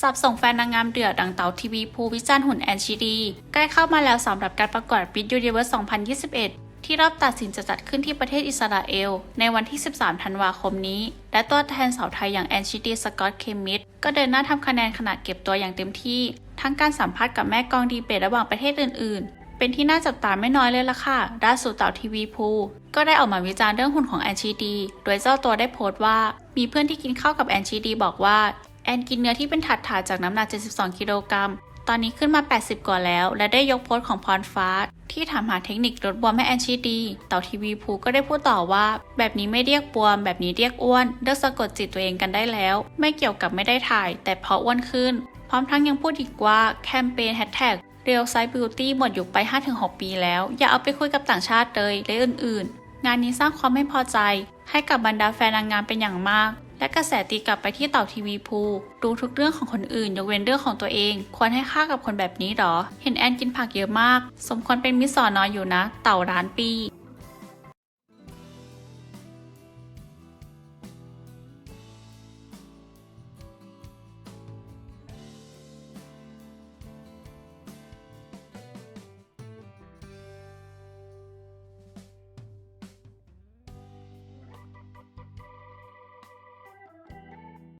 สับส่งแฟนนางงามเดือดดังเต๋าทีวีภูวิจารณ์หุ่นแอนชิดีใกล้เข้ามาแล้วสำหรับการประกวด Miss Universe 2021 ที่รอบตัดสินจะจัดขึ้นที่ประเทศอิสราเอล ในวันที่ 13 ธันวาคมนี้ และตัวแทนสาวไทยอย่างแอนชิดีสกอตเคมิดก็เดินหน้าทำคะแนนขณะเก็บตัวอย่างเต็มที่ ทั้งการสัมภาษณ์กับแม่กองดีเบตระหว่างประเทศอื่น ๆเป็นที่น่าจับตาไม่น้อยเลยล่ะค่ะล่านสุดเต่าทีวีภูก็ได้ออกมาวิจารณ์เรื่องหุ่นของแอนชีดี โดยเจ้าตัวได้โพสต์ว่า มีเพื่อนที่กินข้าวกับแอนชีดีบอกว่า แอนกินเนื้อที่เป็นถาดถาจากน้ำหนัก 72 กิโลกรัม ตอนนี้ขึ้นมา 80 กว่าแล้ว และได้ยกโพสต์ของพรฟ้า ที่ถามหาเทคนิคลดบวมให้แอนชีดี เต่าทีวีภูก็ได้พูดต่อว่า แบบนี้ไม่เรียกบวม แบบนี้เรียกอ้วน เลิกสะกดจิตตัวเองกันได้แล้ว ไม่เกี่ยวกับไม่ได้ถ่าย แต่เพราะอ้วนขึ้น พร้อมทั้งยังพูดอีกว่าแคมเปญแฮชแท็กเรียวไซส์บิวตี้หมดยุคไป 5-6 ปีแล้ว อย่าเอาไปคุยกับต่างชาติเลยและอื่น ๆ งานนี้สร้างความไม่พอใจ ให้กับบรรดาแฟนนางงามเป็นอย่างมาก และกระแสตีกลับไปที่เต่าทีวีภูดูทุกเรื่องของคนอื่นยกเว้นเรื่องของตัวเอง ควรให้ค่ากับคนแบบนี้หรอ เห็นแอนกินผักเยอะมาก สมควรเป็นมิสซอนน้อยอยู่นะ เต่าร้านปี